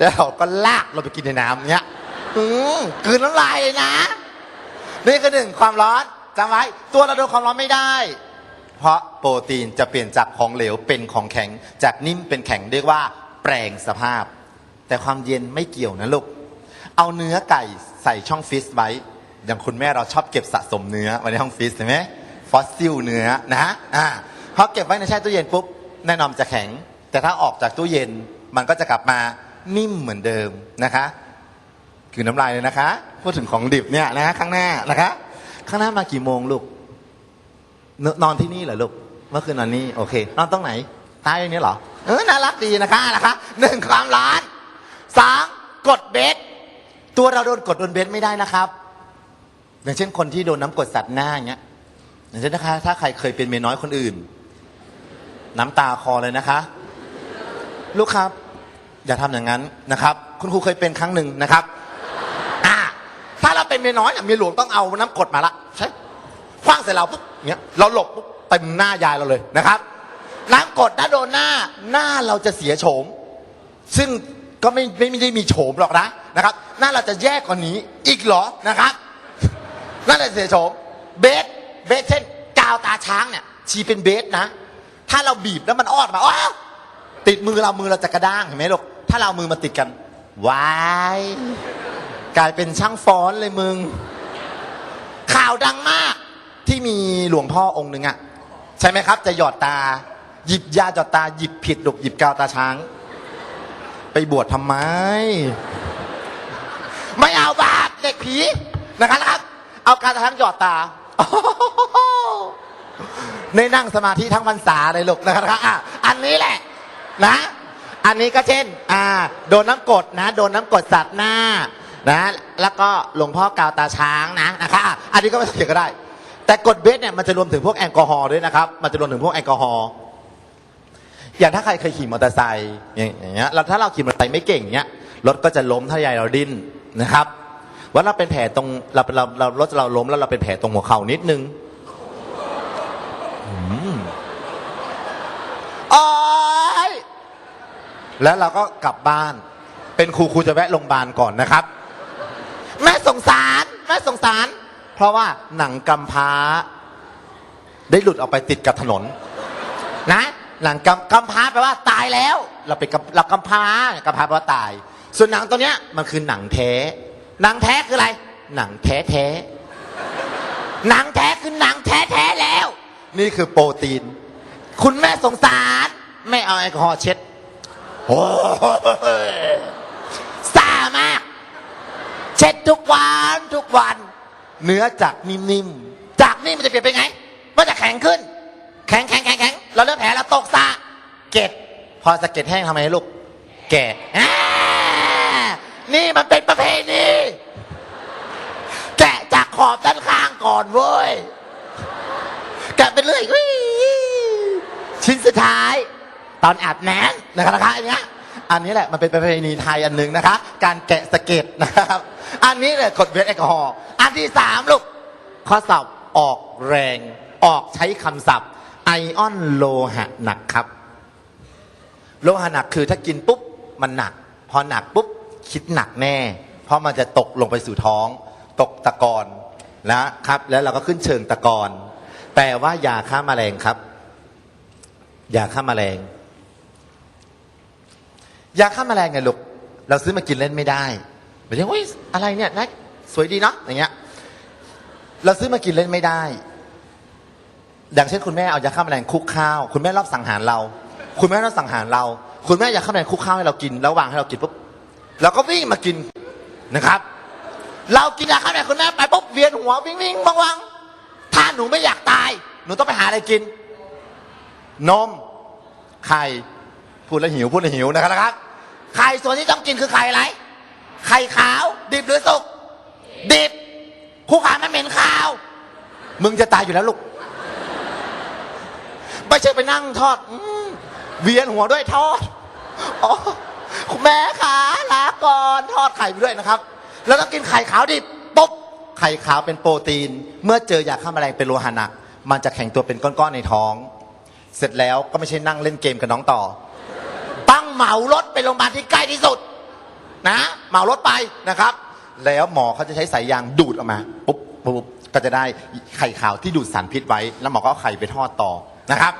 แล้วเราก็ลากเราไปกินในน้ำเนี้ยอืมกลืนน้ำลายเลยนะ นี่คือหนึ่งความร้อนจำไว้ ตัวเราโดนความร้อนไม่ได้ เพราะโปรตีนจะเปลี่ยนจากของเหลวเป็นของแข็ง จากนิ่มเป็นแข็งเรียกว่า แปลงสภาพ แต่ความเย็นไม่เกี่ยวนะลูก เอาเนื้อไก่ใส่ช่องฟรีซไว้ อย่างคุณแม่เราชอบเก็บสะสมเนื้อไว้ในห้องฟรีซเห็นไหมฟอสซิลเนื้อนะอ่าพอเก็บไว้ในแช่ตู้เย็นปุ๊บแน่นอนจะแข็ง แต่ถ้าออกจากตู้เย็นมันก็จะกลับมา นิ่มเหมือนเดิมนะคะคือน้ำลายเลยนะคะ พูดถึงของดิบเนี่ยนะข้างหน้านะคะ ข้างหน้ามากี่โมงลูกนนอนที่นี่เหรอลูกเมื่อคืนนอนนี่โอเค นอนตรงไหนใต้อย่างนี้เหรอเออน่ารักดีนะคะนะคะหนึ่งความร้อนสามกดเบสตัวเราโดนกดโดนเบสไม่ได้นะครับ อย่างเช่นคนที่โดนน้ำกดสัตว์หน้าอย่างเงี้ยอย่างเช่นนะคะถ้าใครเคยเป็นเมียน้อยคนอื่น น้ำตาคอเลยนะคะ ลูกครับ อย่าทำอย่างนั้นนะครับ คุณครูเคยเป็นครั้งหนึ่งนะครับอ่าถ้าเราเป็นเมียน้อยเนี่ยมียหลวงต้องเอาน้ำกดมาละใช่คว้างใส่เราปุ๊บเนี้ยเราหลบปุ๊บเต็มหน้ายายเราเลยนะครับน้ำกดถ้าโดนหน้าหน้าเราจะเสียโฉม ซึ่งก็ไม่ไม่ได้มีโฉมหรอกนะนะครับ หน้าเราจะแย่กว่านี้อีกเหรอนะครับหน่าจะเสียโฉมเบสเบสเช่นกาวตาช้างเนี่ยชีเป็นเบสนะ ถ้าเราบีบแล้วมันออดมาอ้าว ติดมือเรามือเราจะกระด้างเห็นไหมลูกถ้าเรามือมาติดกันวายกลายเป็นช่างฟ้อนเลยมึง ข่าวดังมาก ที่มีหลวงพ่อองค์หนึ่งอะใช่ไหมครับ จะหยอดตา หยิบยาหยอดตาหยิบผิดลูกหยิบกาวตาช้าง ไปบวชทำไม ไม่เอาบาปเด็กผีนะครับ เอาการทั้งหยอดตาในนั่งสมาธิทั้งพรรษาเลยลูกนะครับอะอันนี้แหละ นะ อันนี้ก็เช่น อ่า โดนน้ำกรดนะ โดนน้ำกรดสัตว์หน้า นะ แล้วก็หลวงพ่อกาวตาช้างนะนะคะอะอันนี้ก็ไม่ต้องเขียก็ได้ แต่กรดเบสเนี่ยมันจะรวมถึงพวกแอลกอฮอล์ด้วยนะครับ มันจะรวมถึงพวกแอลกอฮอล์ อย่างถ้าใครเคยขี่มอเตอร์ไซค์อย่างเงี้ยเราถ้าเราขี่มอเตอร์ไซค์ไม่เก่งเงี้ย รถก็จะล้มถ้ายายเราดิ้นนะครับ ว่าเราเป็นแผลตรงเราเราเรารถเราล้มแล้วเราเป็นแผลตรงหัวเข่านิดนึงมโอ๊ย แล้วเราก็กลับบ้าน เป็นครูครูจะแวะโรงพยาบาลก่อนนะครับ แม่สงสารแม่สงสาร เพราะว่าหนังกำพร้า ได้หลุดออกไปติดกับถนน นะหนังกำกำพร้าแปลว่าตายแล้ว เราเป็นกำเรากำพร้ากำพร้าแปลว่าตาย ส่วนหนังตัวเนี้ยมันคือหนังแท้ หนังแท้คืออะไร หนังแท้แท้หนังแท้คือหนังแท้แท้แล้ว นี่คือโปรตีน คุณแม่สงสาร ไม่เอาแอลกอฮอล์เช็ด โอ้ซ่ามาก เช็ดทุกวันทุกวัน เนื้อจากนิ่มๆ จากนิ่มมันจะเปลี่ยนเป็นไง มันจะแข็งขึ้น แข็งแข็งแข็งแข็งเราเริ่มแผลเราตกซะเก็ดพอสะเก็ดแห้งทำไงลูก แกะอ่นี่มันเป็นประเพณีแกะจากขอบด้านข้างก่อนเว้ยแกะไปเรื่อยชิ้นสุดท้าย ตอนอาบน้ำนะครับนะคะอันเนี้ยอันนี้แหละมันเป็นประเพณีไทยอันหนึ่งนะคะ การแกะสะเก็ดนะครับ อันนี้เลยกดเวทแอลกอฮอล์อันที่สามลูกข้อสอบออกแรง ออกใช้คำศัพท์ ไอออนโลหะหนักครับ โลหะหนักคือถ้ากินปุ๊บมันหนัก พอหนักปุ๊บคิดหนักแน่ เพราะมันจะตกลงไปสู่ท้อง ตกตะกอนนะครับ แล้วเราก็ขึ้นเชิงตะกอนแปลว่ายาฆ่าแมลงครับยาฆ่าแมลง ยาฆ่าแมลงไงลูกเราซื้อมากินเล่นไม่ได้แบบนี้โอ้ยอะไรเนี่ยนะสวยดีเนาะอย่างเงี้ย เราซื้อมากินเล่นไม่ได้ อย่างเช่นคุณแม่เอายาฆ่าแมลงคุกข้าว คุณแม่รอบสังหารเรา คุณแม่รอบสังหารเรา คุณแม่ยาฆ่าแมลงคุกข้าวให้เรากิน แล้ววางให้เรากินปุ๊บเราก็วิ่งมากินนะครับ เรากินยาฆ่าแมลงคุณแม่ไปปุ๊บเวียนหัววิ่งวิ่งวังวังถ้าหนูไม่อยากตาย หนูต้องไปหาอะไรกิน นมไข่ พูดแล้วหิวพูดแล้วหิวนะครับไข่ส่วนที่ต้องกินคือไข่อะไร ไข่ขาว ดิบหรือสุก ดิบคู่ขามันเหม็นขาว มึงจะตายอยู่แล้วลูก ไม่ใช่ไปนั่งทอดอเวียนหัวด้วยทอดอ๋อแม่ขาลาก่อนทอดไข่ไปด้วยนะครับ แล้วต้องกินไข่ขาวดิบปุ๊บไข่ขาวเป็นโปรตีน เมื่อเจอยาฆ่าแมลงเป็นโลหะหนัก มันจะแข็งตัวเป็นก้อนๆในท้อง เสร็จแล้วก็ไม่ใช่นั่งเล่นเกมกับน้องต่อ เหมารถไปโรงพยาบาลที่ใกล้ที่สุด นะ เหมารถไปนะครับ แล้วหมอเขาจะใช้สายยางดูดออกมาปุ๊บปุ๊บก็จะได้ไข่ขาวที่ดูดสารพิษไว้ แล้วหมอก็เอาไข่ไปทอดต่อนะครับ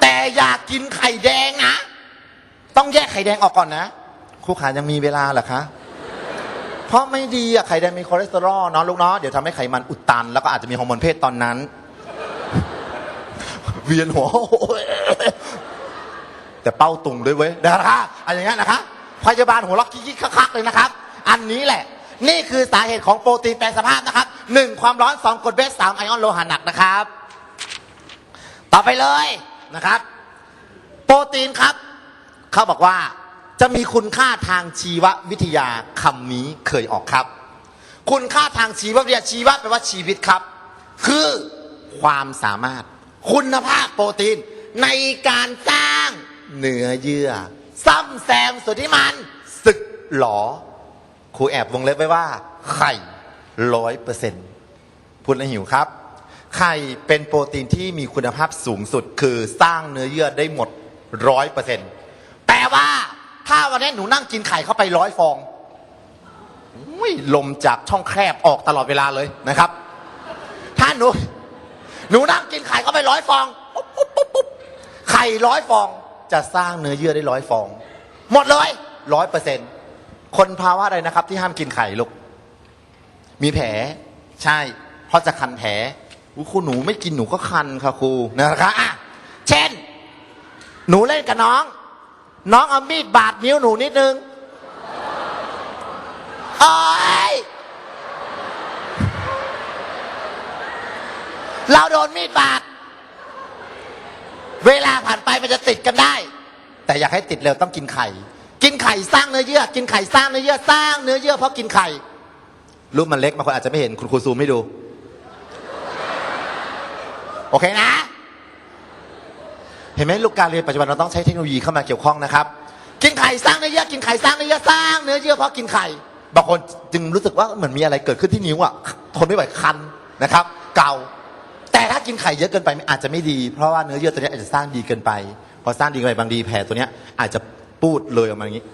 แต่อยากกินไข่แดงนะต้องแยกไข่แดงออกก่อนนะครูขายังมีเวลาเหรอคะเพราะไม่ดีอะไข่แดงมีคอเลสเตอรอลเนาะลูกเนาะเดี๋ยวทำให้ไขมันอุดตัน แล้วก็อาจจะมีฮอร์โมนเพศตอนนั้น เวียนหัว แต่เป้าตุงด้วยเว้ยนะคะอะไรอย่างเงี้ยนะคะพยาบาลหัวล็อกคิกคักเลยนะครับ อันนี้แหละ นี่คือสาเหตุของโปรตีนแปรสภาพนะครับหนึ่งความร้อนสองกรดเบสสามไอออนโลหะหนักนะครับ ต่อไปเลยนะครับ โปรตีนครับ เขาบอกว่าจะมีคุณค่าทางชีววิทยาคำนี้เคยออกครับ คุณค่าทางชีววิทยาชีวะแปลว่าชีวิตครับ คือความสามารถ คุณภาพโปรตีนในการสร้าง เนื้อเยื่อซ่อมแซมส่วนที่มันสึกหลอครูแอบวงเล็บไว้ว่า ไข่ร้อยเปอร์เซ็นต์พูดแล้วหิวครับ ไข่เป็นโปรตีนที่มีคุณภาพสูงสุด คือสร้างเนื้อเยื่อได้หมดร้อยเปอร์เซ็นต์แปลว่า ถ้าวันนี้หนูนั่งกินไข่เข้าไปร้อยฟองลมจากช่องแคบออกตลอดเวลาเลยนะครับ ถ้าหนู หนูนั่งกินไข่เข้าไปร้อยฟองปุ๊บปุ๊บปุ๊บไข่ร้อยฟอง จะสร้างเนื้อเยื่อได้ร้อยฟอง หมดเลยร้อยเปอร์เซ็นคนภาวะอะไรนะครับ ที่ห้ามกินไข่ลูก มีแผล ใช่ เพราะจะคันแผลครูหนูไม่กินหนูก็คันค่ะครูนะคะอะเช่น หนูเล่นกับน้อง น้องเอามีดบาดนิ้วหนูนิดนึงโอ้ยเราโดนมีดบาด เวลาผ่านไปมันจะติดกันได้ แต่อยากให้ติดเร็วต้องกินไข่ กินไข่สร้างเนื้อเยื่อ กินไข่สร้างเนื้อเยื่อสร้างเนื้อเยื่อเพราะกินไข่รูปมันเล็กบางคนอาจจะไม่เห็นคุณครูซูมให้ดู โอเคนะ เห็นไหมลูกการเรียนปัจจุบันเราต้องใช้เทคโนโลยีเข้ามาเกี่ยวข้องนะครับ กินไข่สร้างเนื้อเยื่อกินไข่สร้างเนื้อเยื่อสร้างเนื้อเยื่อเพราะกินไข่บางคนจึงรู้สึกว่าเหมือนมีอะไรเกิดขึ้นที่นิ้วอะทนไม่ไหวคันนะครับ เก่า กินไข่เยอะเกินไปอาจจะไม่ดี เพราะว่าเนื้อเยื่อตัวนี้อาจจะสร้างดีเกินไป พอสร้างดีเกินไปบางดีแผลตัวเนี้ยอาจจะปูดเลยออกมาอย่างนี้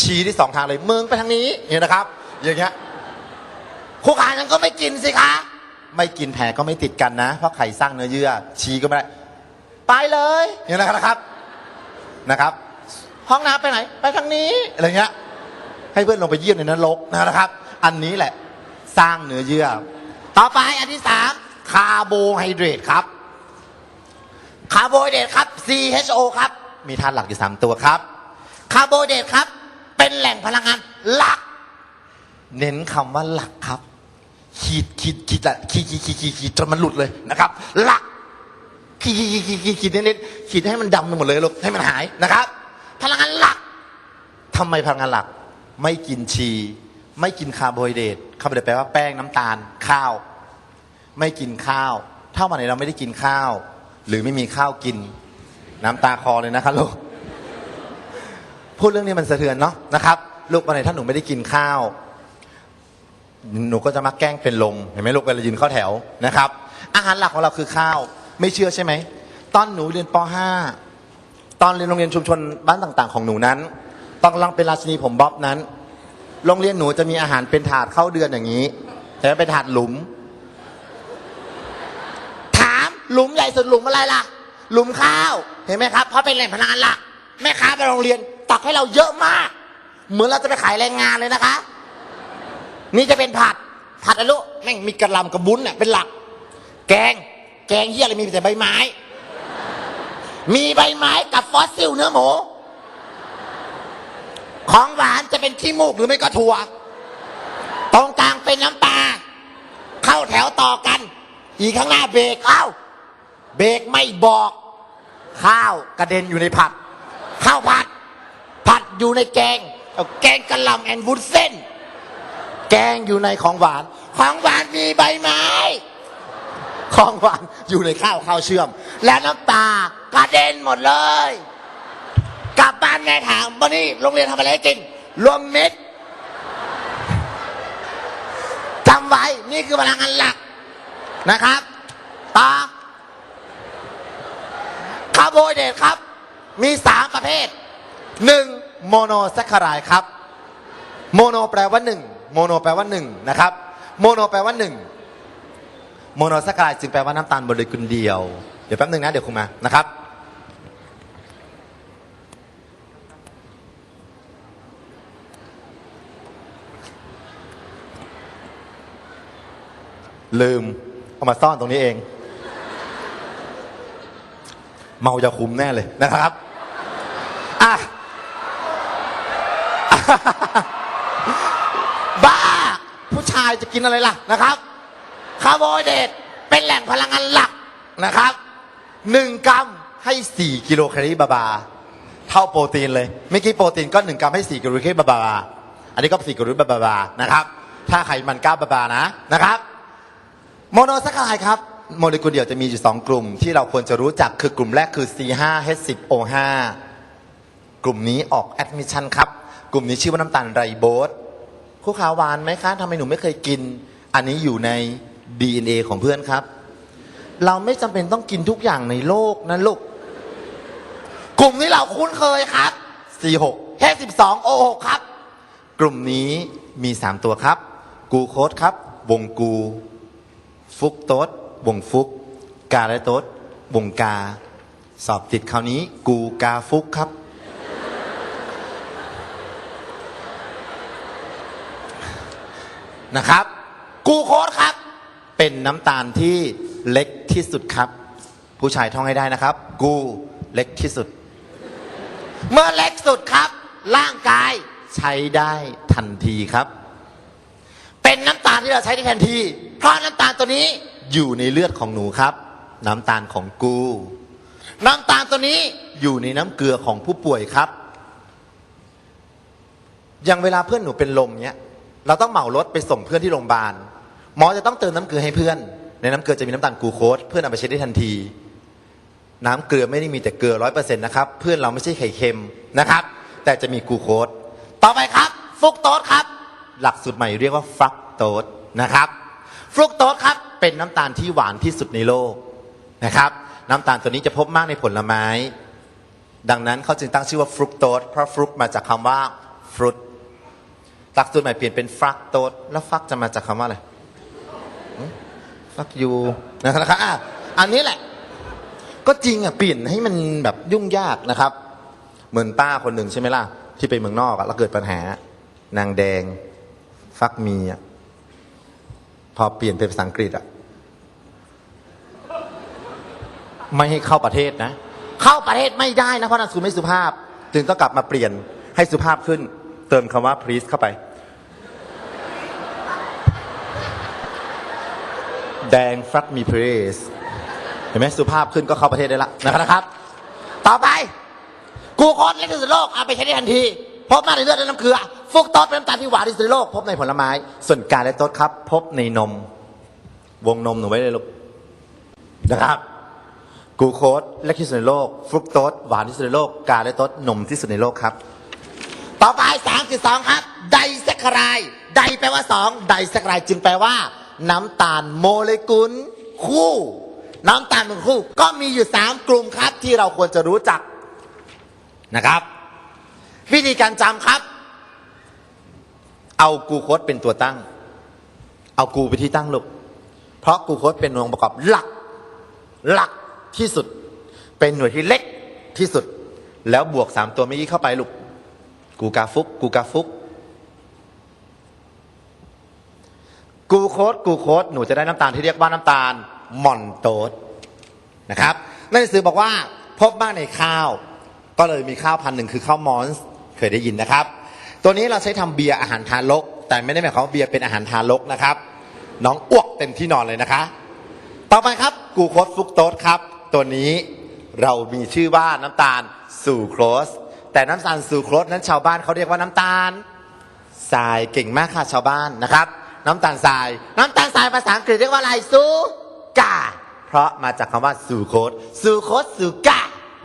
ชี้ที่สองทางเลยมึงไปทางนี้เนี่ยนะครับ อย่างเงี้ยครูขายังก็ไม่กินสิคะ ไม่กินแผลก็ไม่ติดกันนะ เพราะไข่สร้างเนื้อเยื่อ ชี้ก็ไม่ได้ไปเลยอย่างนี้นะครับนะครับ ห้องน้ำไปไหน ไปทางนี้อะไรเงี้ยให้เพื่อนลงไปเยี่ยมในนรกนะครับ อันนี้แหละ สร้างเนื้อเยื่อ ต่อไปอันที่สามคาร์โบไฮเดรตครับ คาร์โบไฮเดรตครับ CHO ครับ มีธาตุหลักอยู่สามตัวครับ คาร์โบไฮเดรตครับ เป็นแหล่งพลังงานหลัก เน้นคำว่าหลักครับ ขีดขีดขีดละขีดขีดขีดขีดขีดจนมันหลุดเลยนะครับ หลัก ขีดขีดขีดขีดขีดขีดเน้นๆขีดให้มันดำไปหมดเลยลูกให้มันหายนะครับ พลังงานหลักทำไมพลังงานหลัก ไม่กินชี ไม่กินคาร์โบไฮเดรตคาร์โบไฮเดรตแปลว่าแป้งน้ำตาลข้าว ไม่กินข้าว ถ้าวันไหนเราไม่ได้กินข้าว หรือไม่มีข้าวกิน น้ำตาคอเลยนะคะลูกพูดเรื่องนี้มันสะเทือนเนาะนะครับ ลูกวันไหนถ้าหนูไม่ได้กินข้าว หนูก็จะมาแกล้งเป็นลมเห็นไหมลูกเวลายืนเข้าแถวนะครับ อาหารหลักของเราคือข้าว ไม่เชื่อใช่ไหมตอนหนูเรียนป .5 ตอนเรียนโรงเรียนชุมชนบ้านต่าง ๆ ของหนูนั้น ตอนกำลังเป็นราชินีผมบ๊อบนั้น โรงเรียนหนูจะมีอาหารเป็นถาดเข้าเดือนอย่างนี้แต่เป็นถาดหลุม ถามหลุมใหญ่สุดหลุมอะไรล่ะ หลุมข้าว เห็นไหมครับ เพราะเป็นแหล่งพลังงานหลักแม่ค้าไปโรงเรียนตักให้เราเยอะมาก เหมือนเราจะไปขายแรงงานเลยนะคะ นี่จะเป็นผัด ผัดอะไรลูกแม่งมีกระหลำกับบุ้นเนี่ยเป็นหลัก แกง แกงเยี่ยอะไรมีแต่ใบไม้ มีใบไม้กับฟอสซิลเนื้อหมู ของหวานจะเป็นขี้มูกหรือไม่ก็ถั่ว ตรงกลางเป็นน้ำปลา เข้าแถวต่อกัน อีกข้างหน้าเบรกเอ้า เบรกไม่บอก ข้าวกระเด็นอยู่ในผัด ข้าวผัด ผัดอยู่ในแกง แกงกะหล่ำแอนวุ้นเส้น แกงอยู่ในของหวาน ของหวานมีใบไม้ ของหวานอยู่ในข้าวข้าวเชื่อม และน้ำตากระเด็นหมดเลยานแม่ถามวันนี้โรงเรียนทำอะไรให้กินรวมมิตรจำไว้ นี่คือพลังงานหลักนะครับต่อคาร์โบไฮเดรตครับ มีสามประเภทหนึ่งโมโนแซคคารายครับ โมโนแปลว่าหนึ่งโมโนแปลว่าหนึ่งนะครับ โมโนแปลว่าหนึ่งโมโนแซคคารายจึงแปลว่าน้ำตาลโมเลกุลเดียว เดี๋ยวแป๊บหนึ่งนะ เดี๋ยวคุณมานะครับ ลืม เอามาซ่อนตรงนี้เอง เมาจะคุมแน่เลยนะครับอะบ้า ผู้ชายจะกินอะไรล่ะนะครับคาร์โบไฮเดรตเป็นแหล่งพลังงานหลักนะครับหนึ่งกรัมให้สี่กิโลแคลอรี่บาบา เท่าโปรตีนเลยเมื่อกี้โปรตีนก็หนึ่งกรัมให้สี่กิโลแคลอรี่บาบา อันนี้ก็สี่กิโลแคลอรี่บาบานะครับ ถ้าไขมันก้าบาบานะนะครับ โมโนแซคคารายครับ โมเลกุลเดียวจะมีอยู่ 2 กลุ่ม ที่เราควรจะรู้จักคือกลุ่มแรกคือ C5H10O5 กลุ่มนี้ออกแอดมิชชั่นครับ กลุ่มนี้ชื่อว่าน้ำตาลไรโบสคู่ขาวหวานไหมคะทำไมหนูไม่เคยกิน อันนี้อยู่ใน DNA ของเพื่อนครับ เราไม่จำเป็นต้องกินทุกอย่างในโลกนะลูก กลุ่มนี้เราคุ้นเคยครับ C6 H12O6 ครับ กลุ่มนี้มี 3 ตัวครับ กูโคสครับ วงกู ฟุกโต๊ดวงฟุก กาและโต๊ดวงกา สอบติดคราวนี้ กูกาฟุกครับ นะครับ กูโค้ดครับ เป็นน้ำตาลที่เล็กที่สุดครับ ผู้ชายท่องให้ได้นะครับ กูเล็กที่สุด เมื่อเล็กสุดครับ ร่างกายใช้ได้ทันทีครับ เป็นน้ำตาลที่เราใช้ได้ทันที เพราะน้ำตาลตัวนี้อยู่ในเลือดของหนูครับ น้ำตาลของกู น้ำตาลตัวนี้อยู่ในน้ำเกลือของผู้ป่วยครับอย่างเวลาเพื่อนหนูเป็นลมเนี้ย เราต้องเหมารถไปส่งเพื่อนที่โรงพยาบาล หมอจะต้องเติมน้ำเกลือให้เพื่อน ในน้ำเกลือจะมีน้ำตาลกูโคสเพื่อนเอาไปใช้ได้ทันที น้ำเกลือไม่ได้มีแต่เกลือร้อยเปอร์เซ็นต์นะครับ เพื่อนเราไม่ใช่ไข่เค็มนะครับ แต่จะมีกูโคสต่อไปครับ ฟุกโตสครับ หลักสูตรใหม่เรียกว่าฟักโตสนะครับ ฟรุกโตสครับ เป็นน้ำตาลที่หวานที่สุดในโลกนะครับ น้ำตาลตัวนี้จะพบมากในผลไม้ ดังนั้นเขาจึงตั้งชื่อว่าฟรุกโตสเพราะฟรุกมาจากคำว่าฟรุตหลักสูตรใหม่เปลี่ยนเป็นฟรักโตสแล้วฟักจะมาจากคำว่าอะไรฟักยูนะครับอะอันนี้แหละ ก็จริงอะเปลี่ยนให้มันแบบยุ่งยากนะครับ เหมือนป้าคนหนึ่งใช่ไหมล่ะ ที่ไปเมืองนอกอะแล้วเกิดปัญหานางแดง ฟักมีอะ พอเปลี่ยนเป็นภาษาอังกฤษอะไม่ให้เข้าประเทศนะ เข้าประเทศไม่ได้นะเพราะนั่นสุไม่สุภาพ จึงต้องกลับมาเปลี่ยนให้สุภาพขึ้น เติมคำว่า please เข้าไป แดงฟักมี please เห็นไหมสุภาพขึ้นก็เข้าประเทศได้ละนะครับ ต่อไป กูโคตรเล็กที่สุดในโลกเอาไปใช้ได้ทันที พบมากในเลือดและน้ำเกลือฟุกโตสเป็นน้ำตาลที่หวานที่สุดในโลก พบในผลไม้ ส่วนกาและโต๊ดครับ พบในนม วงนมหนูไว้เลยลูกนะครับกูโคสเล็กที่สุดในโลกฟรุกโตสหวานที่สุดในโลกกาและโต๊ดนมที่สุดในโลกครับ ต่อไป3.2ครับ ไดแซคคารายไดแปลว่า2ไดแซคคารายจึงแปลว่า น้ำตาลโมเลกุล คู่ น้ำตาลโมเลกุลคู่ ก็มีอยู่3กลุ่มครับที่เราควรจะรู้จักนะครับ วิธีการจำครับ เอากูโคสเป็นตัวตั้ง เอากูไปที่ตั้งลูก เพราะกูโคสเป็นองค์ประกอบหลัก หลักที่สุด เป็นหน่วยที่เล็กที่สุด แล้วบวกสามตัวเมื่อกี้เข้าไปลูก กูกาฟุก กูกาฟุก กูโคสกูโคสหนูจะได้น้ำตาลที่เรียกว่าน้ำตาลมอนโตสนะครับในหนังสือบอกว่าพบมากในข้าว ก็เลยมีข้าวพันหนึ่งคือข้าวมอนส์ เคยได้ยินนะครับ ตัวนี้เราใช้ทำเบียร์อาหารทารก แต่ไม่ได้หมายความว่าเบียร์เป็นอาหารทารกนะครับ น้องอ้วกเต็มที่นอนเลยนะคะ ต่อไปครับกูโคสฟุกโตสครับ ตัวนี้เรามีชื่อว่าน้ำตาลซูโครสแต่น้ำตาลซูโครสนั้นชาวบ้านเขาเรียกว่าน้ำตาลทรายเก่งมากค่ะชาวบ้านนะครับ น้ำตาลทราย น้ำตาลทรายภาษาอังกฤษเรียกว่าอะไรซูกาเพราะมาจากคำว่าซูโครสซูโครสซูกา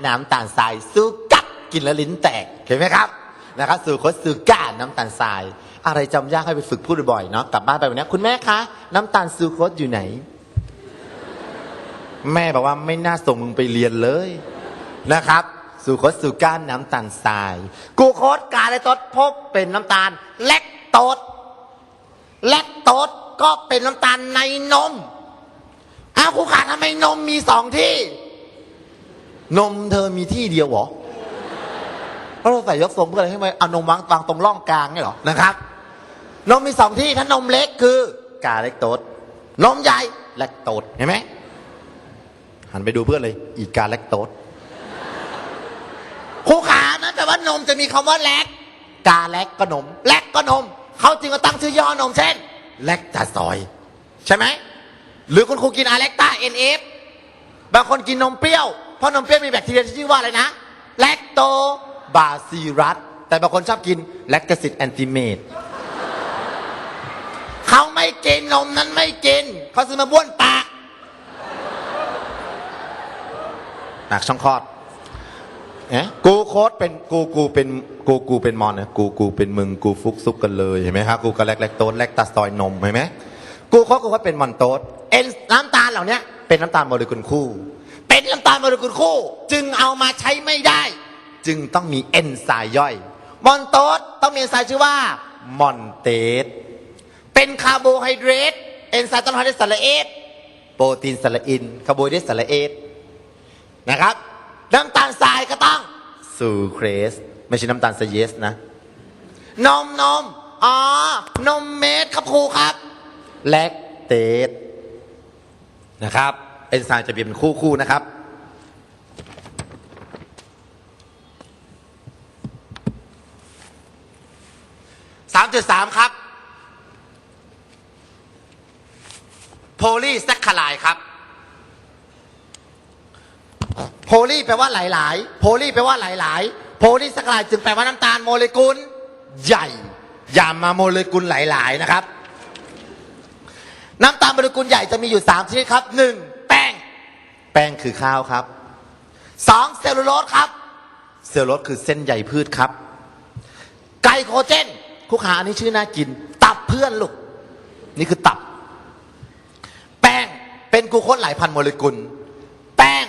น้ำตาลทรายซูกักินแล้วลิ้นแตกเห็นไหมครับ นะครับซูโคสซูกาน้ำตาลทราย อะไรจำยากให้ไปฝึกพูดบ่อยๆเนาะกลับบ้านไปวันนี้คุณแม่คะน้ำตาลซูโคสอยู่ไหน แม่บอกว่าไม่น่าส่งมึงไปเรียนเลยนะครับสูโคสสูก้านน้ำตาลทราย กูโคสกาเลตสพบเป็นน้ำตาลแลคโตสแลคโตสก็เป็นน้ำตาลในนมอ้าวครูขาทำไมนมมีสองที่ นมเธอมีที่เดียวเหรอ แล้วเราใส่ยกทรงเพื่ออะไรให้มันเอานมวางวางตรงร่องกลางนี่หรอนะครับ นมมีสองที่ถ้านมเล็กคือกาเลคโตสนมใหญ่แลคโตสเห็นไหมหันไปดูเพื่อนเลย อีกาแลคโตสครูขานั่นแปลว่านมจะมีคำว่าแลกกาแลกก็นมแลกก็นมเขาจึงมาตั้งชื่อย่อนมเช่นแลคตาซอย ใช่ไหมหรือคุณครูกินอาแลคตาเอ็นเอฟบางคนกินนมเปรี้ยวเพราะนมเปรี้ยวมีแบคทีเรียที่ชื่อว่าอะไรนะแลคโต บาซิรัสแต่บางคนชอบกินแลคตาซิดแอนติเมตเขาไม่กินนมนั้นไม่กิน เขาซื้อมาบ้วนปากปากช่องคลอดเอ๊ะกูโค้ดเป็นกูกูเป็นกูกูเป็นมอนนะกูกูเป็นมึงกูฟุกซุกกันเลยเห็นไหมครับกูกับแลกแลกโตสแลกตาซอยนมเห็นไหมกูโค้ดกูโค้ดเป็นมอนโตสเอ็นน้ำตาลเหล่านี้เป็นน้ำตาลโมเลกุลคู่ เป็นน้ำตาลโมเลกุลคู่ จึงเอามาใช้ไม่ได้ จึงต้องมีเอนไซม์ย่อย มอนโตสต้องมีเอนไซม์ชื่อว่ามอนเตสเป็นคาร์โบไฮเดรตเอนไซม์ต้องทำได้สารเอสโปรตีนสารอินคาร์โบไฮเดรตสารเอสนะครับ น้ำตาลทรายก็ต้องซูเครสไม่ใช่น้ำตาลไซเยสนะ นมนมอ๋อนมเม็ดครับครูครับ แลคเตสนะครับ เอนไซม์จะเปลี่ยนเป็นคู่คู่นะครับ สามจุดสามครับ โพลีแซคคลายครับ โพลีแปลว่าหลาย ๆ โพลีแปลว่าหลาย ๆ โพลีแซคคลายจึงแปลว่าน้ำตาลโมเลกุลใหญ่ อย่ามาโมเลกุลหลาย ๆ นะครับ น้ำตาลโมเลกุลใหญ่จะมีอยู่3ชนิดครับ 1. แป้ง แป้งคือข้าวครับ 2. เซลลูโลสครับ เซลลูโลสคือเส้นใยพืชครับ ไกลโคเจน คุกหาอันนี้ชื่อน่ากิน ตับเพื่อนลูก นี่คือตับ แป้งเป็นกูโคสหลายพันโมเลกุล แป้ง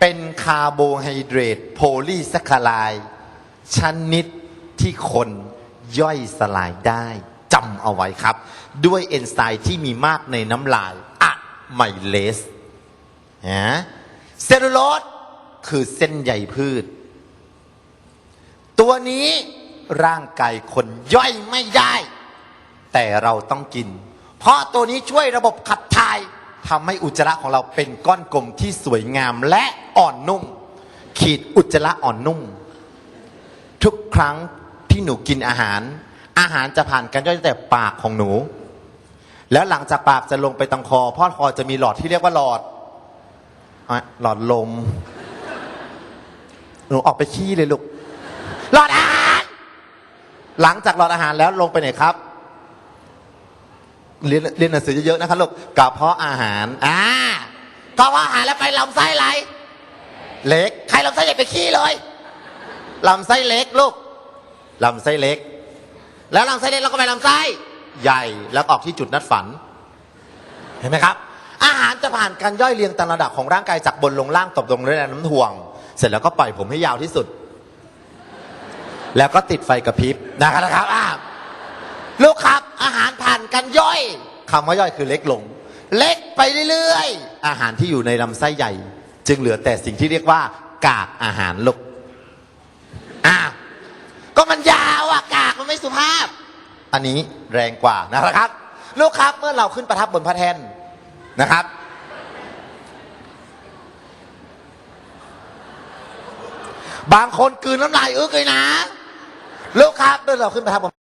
เป็นคาร์โบไฮเดรตโพลีแซคคารายชนิดที่คนย่อยสลายได้จำเอาไว้ครับ ด้วยเอนไซม์ที่มีมากในน้ำลายอะไมเลสนะเซลลูโลสคือเส้นใยพืช ตัวนี้ ร่างกายคนย่อยไม่ได้ แต่เราต้องกิน เพราะตัวนี้ช่วยระบบขับถ่ายทำให้อุจจาระของเราเป็นก้อนกลมที่สวยงามและอ่อนนุ่ม ขีดอุจจาระอ่อนนุ่ม ทุกครั้งที่หนูกินอาหาร อาหารจะผ่านการย่อยแต่ปากของหนู แล้วหลังจากปากจะลงไปตังคอพราะคอจะมีหลอดที่เรียกว่าหลอดหลอดลม หนูออกไปขี้เลยลูก หลอดอา หลังจากหลอดอาหารแล้วลงไปไหนครับ เรียนเรียนหนังสือเยอะๆนะครับลูกกระเพาะอาหาร อ่ากระเพาะอาหารแล้วไปลำไส้อะไร เล็ก ใครลำไส้ใหญ่ไปขี้เลยลำไส้เล็กลูกลำไส้เล็ก แล้วลำไส้เล็กเราก็ไปลำไส้ใหญ่แล้วออกที่จุดนัดฝัน เห็นไหมครับ อาหารจะผ่านการย่อยเรียงตามระดับของร่างกายจากบนลงล่างตบลงด้วยน้ำถ่วง เสร็จแล้วก็ปล่อยผมให้ยาวที่สุด แล้วก็ติดไฟกระพริบ นะครับนะครับอ่าลูกครับอาหารผ่านการย่อยคำว่าย่อยคือเล็กลง เล็กไปเรื่อยๆ อาหารที่อยู่ในลำไส้ใหญ่ จึงเหลือแต่สิ่งที่เรียกว่า กากอาหารลูกอ่าก็มันยาวอะกากมันไม่สุภาพ อันนี้แรงกว่านะครับ ลูกครับเมื่อเราขึ้นประทับบนพระแท่นนะครับ บางคนกลืนน้ำลายอึกเลยนะ ลูกครับเดินเราขึ้นประทับบน